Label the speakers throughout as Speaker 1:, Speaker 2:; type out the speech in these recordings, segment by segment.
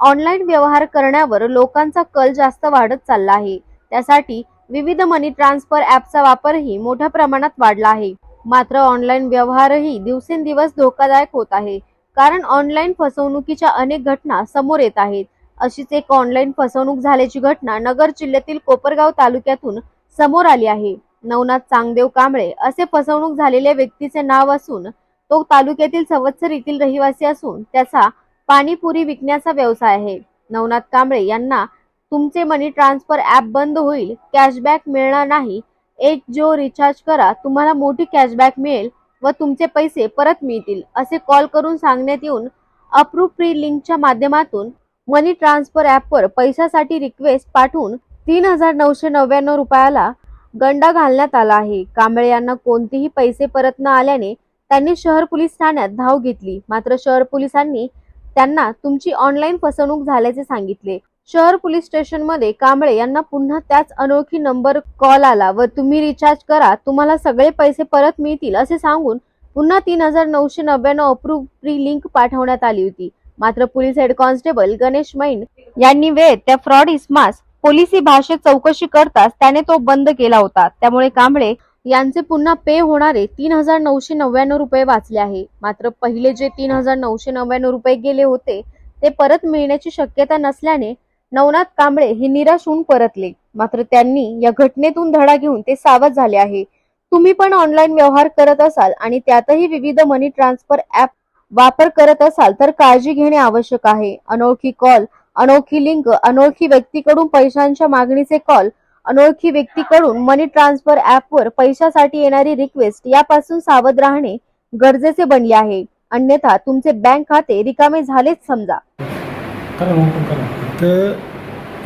Speaker 1: Online व्यवहार करण्यावर लोकांचा कल जास्त वाढत चालला आहे. त्यासाठी विविध मनी ट्रान्सफर ॲपचा वापरही मोठ्या प्रमाणात वाढला आहे. मात्र ऑनलाईन व्यवहारही दिवसेंदिवस धोकादायक होत आहे. कारण ऑनलाईन फसवणुकीच्या अनेक घटना समोर येत आहेत. अशीच एक ऑनलाईन फसवणूक झाल्याची घटना नगर जिल्ह्यातील कोपरगाव तालुक्यातून समोर आली आहे. नवनाथ चांगदेव कांबळे असे फसवणूक झालेल्या व्यक्तीचे नाव असून तो तालुक्यातील संवत्सर येथील रहिवासी असून त्याचा पाणीपुरी विकण्याचा व्यवसाय आहे. नवनाथ कांबळे यांना तुमचे मनी ट्रान्सफर ॲप बंद होईल कॅशबॅक मिळणार नाही. एक जो रिचार्ज करा तुम्हाला मोठी कॅशबॅक मिळेल व तुमचे पैसे परत मिळतील असे कॉल करून सांगण्यात येऊन अप्रूव्ह फ्री लिंकच्या माध्यमातून मनी ट्रान्सफर ॲपवर पैशासाठी रिक्वेस्ट पाठवून तीन हजार नऊशे नव्याण्णव रुपयाला गंडा घालण्यात आला आहे. कांबळे यांना कोणतेही पैसे परत न आल्याने त्यांनी शहर पोलीस ठाण्यात धाव घेतली. मात्र शहर पोलिसांनी त्यांना तुमची ऑनलाईन फसवणूक झाल्याचे सांगितले. शहर पोलीस स्टेशनमध्ये कांबळे यांना पुन्हा त्याच अनोळखी नंबर कॉल आला व तुम्ही रिचार्ज करा तुम्हाला सगळे पैसे परत मिळतील असे सांगून पुन्हा तीन हजार नऊशे नव्याण्णव अप्रूव्ह फ्री लिंक पाठवण्यात आली होती. मात्र पोलीस हेड कॉन्स्टेबल गणेश मैन यांनी वेळ त्या फ्रॉड इस्मास पोलिसी भाषेत चौकशी करताच त्याने तो बंद केला होता. त्यामुळे कांबळे यांचे पुन्हा पे होणारे तीन हजार नऊशे नव्याण्णव रुपये वाचले आहे. मात्र पहिले जे तीन हजार नऊशे नव्याण्णव रुपये गेले होते ते परत मिळण्याची शक्यता नसल्याने नवनाथ कांबळे हे निराश होऊन परतले. मात्र त्यांनी या घटनेतून धडा घेऊन ते सावध झाले आहे. तुम्ही पण ऑनलाईन व्यवहार करत असाल आणि त्यातही विविध मनी ट्रान्सफर ऍप वापर करत असाल तर काळजी घेणे आवश्यक आहे. अनोळखी कॉल अनोळखी लिंक अनोळखी व्यक्तीकडून पैशांच्या मागणीचे कॉल अनोळखी व्यक्तीकडून मनी ट्रान्सफर ॲपवर पैशासाठी येणारी रिक्वेस्ट यापासून सावध राहणे गरजेचे बनले आहे. अन्यथा तुमचे बँक खाते रिकामे झालेच समजा.
Speaker 2: करा करा. तर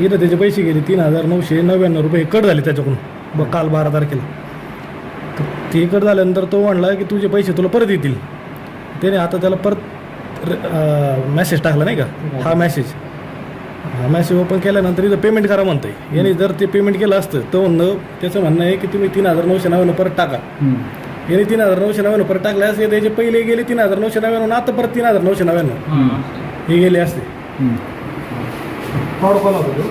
Speaker 2: इथं त्याचे पैसे गेले तीन हजार नऊशे नव्याण्णव रुपये कट झाले त्याच्याकडून. ब काल बारा तारखेला. तर ते कट झाल्यानंतर तो म्हणला की तुझे पैसे तुला परत येतील. त्याने आता त्याला परत मॅसेज टाकला नाही का? हा मॅसेज मॅसेज ओपन केल्यानंतर इथं पेमेंट करा म्हणतंय. याने जर ते पेमेंट केलं असतं तर म्हणणं त्याचं म्हणणं आहे की तुम्ही तीन हजार नऊशे नव्याण्णव परत टाका. याने तीन हजार नऊशे नव्याण्णव परत टाकले असते त्याचे पहिले गेले तीन हजार नऊशे नव्याण्णव आता परत तीन हजार नऊशे नव्याण्णव. हे गेले असते. फ्रॉड कॉल होता तो?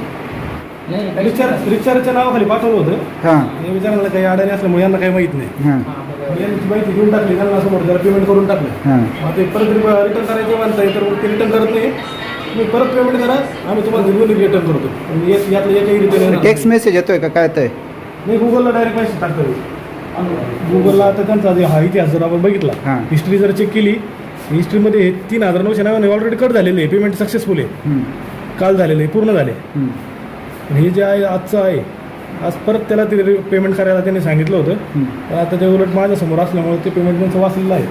Speaker 2: रिचार्ज रिचार्जच्या नावाखाली पाठवलं होतं.
Speaker 3: हां.
Speaker 2: हे विचारायला काही अडाणी असल्यामुळे यांना काही माहीत नाही.
Speaker 3: हां.
Speaker 2: यांची माहिती घेऊन टाकली त्यांना समोर त्याला पेमेंट करून टाकलं.
Speaker 3: हां.
Speaker 2: मग ते परत रिटर्न करायचे म्हणताय तर ते रिटर्न करत नाही. तुम्ही परत पेमेंट करा आम्ही तुम्हाला दोन्ही रिटर्न करतो. आणि एक- यातलं एकही रिटर्न
Speaker 3: टेक्स्ट मेसेज येतोय का? काय येतोय?
Speaker 2: नाही गुगलला डायरेक्ट मेसेज टाकतो गुगलला आता त्यांचा जे हा इतिहास जर आपण बघितला
Speaker 3: हां.
Speaker 2: हिस्ट्री जर चेक केली हिस्ट्रीमध्ये हे तीन हजार नऊशे नव्याण्णव ऑलरेडी कट झालेले आहे. पेमेंट सक्सेसफुल आहे.
Speaker 3: हम्म,
Speaker 2: काल झालेलं आहे पूर्ण झाले.
Speaker 3: हम्म,
Speaker 2: आणि हे जे आहे आजचं आहे आज परत त्याला ते पेमेंट करायला त्यांनी सांगितलं होतं.
Speaker 3: हम्म.
Speaker 2: पण आता ते उलट माझ्यासमोर असल्यामुळे ते पेमेंट त्यांचं वाचलेलं आहे.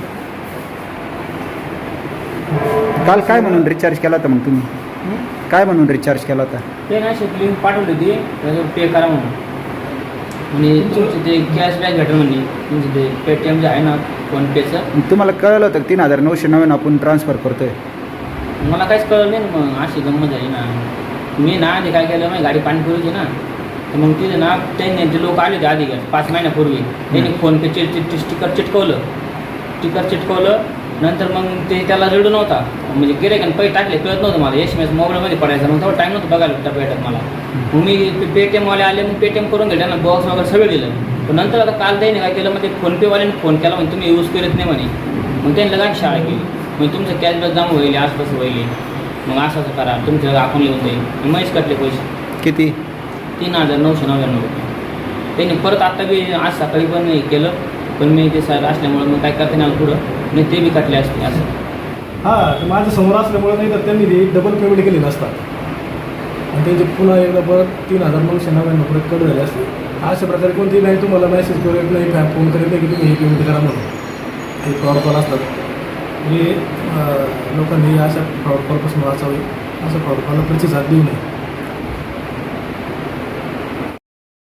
Speaker 3: काल काय म्हणून रिचार्ज केला होता मग तुम्ही? काय म्हणून रिचार्ज केला होता?
Speaker 4: ते ना अशी लिंक पाठवली होती त्याच्यावर पे करा म्हणून. आणि तुमचे ते कॅशबॅक भेटेल म्हणजे तुमचं ते पेटीएम जे आहे ना फोनपेचं
Speaker 3: मग तुम्हाला कळलं होतं का तीन हजार नऊशे नव्याण्णव आपण ट्रान्सफर करतोय?
Speaker 4: मला काहीच कळलं नाही ना मग अशी गंमत झाली ना. मी ना आधी काय केलं माझी गाडी पाणीपुरीची ना. तर मग तिथे ना त्यांनी ते लोक आले होते आधी पाच महिन्यापूर्वी. त्यांनी फोनपेचे स्टिकर चिटकवलं. स्टिकर चिटकवलं. नंतर मग ते त्याला रडू नव्हता. म्हणजे गिरेकन पैसे टाकले कळत नव्हतं मला. एस एम एस मोबाईलमध्ये पडायचं मग तेव्हा टाईम नव्हतं बघायला टप्पा भेटत मला. मग मी पेटीएमवाले आले मग पेटीएम करून घेतलं ना बॉक्स वगैरे सगळं दिलं. पण नंतर आता काल त्याने काय केलं मग ते फोनपेवाल्याने फोन केला म्हणजे तुम्ही यूज करत नाही म्हणे. मग त्यांनी लगाच शाळा केली. मग तुमचं कॅशबॅक जमा होईल आसपास होईल. मग असं असं करा तुमच्या अकाउंट येऊन जाईल. महेश कटले पैसे.
Speaker 3: किती?
Speaker 4: तीन हजार नऊशे नव्याण्णव रुपये. त्यांनी परत आता बी आज सकाळी पण हे केलं. पण मी ते सर असल्यामुळे मग काय करते ना पुढं? नाही ते बी कटले असते असं.
Speaker 2: हां तर माझ्यासमोर असल्यामुळे नाही तर त्यांनी ते डबल पेमेंट केलेलं नसतात आणि त्यांचे पुन्हा एकदा परत तीन हजार नऊशे नव्याण्णव परत कट झाले असते. अशा प्रकारे कोणती नाही तुम्हाला मेसेज करू नाही काय फोन करत नाही की तुम्ही हे पेमेंट करा म्हणून. हे फ्रॉड कॉल असतात. म्हणजे लोकांनी अशा फ्रॉड कॉलपासून वाचावे. असं फ्रॉड कॉलला प्रतिसाद देऊ नये.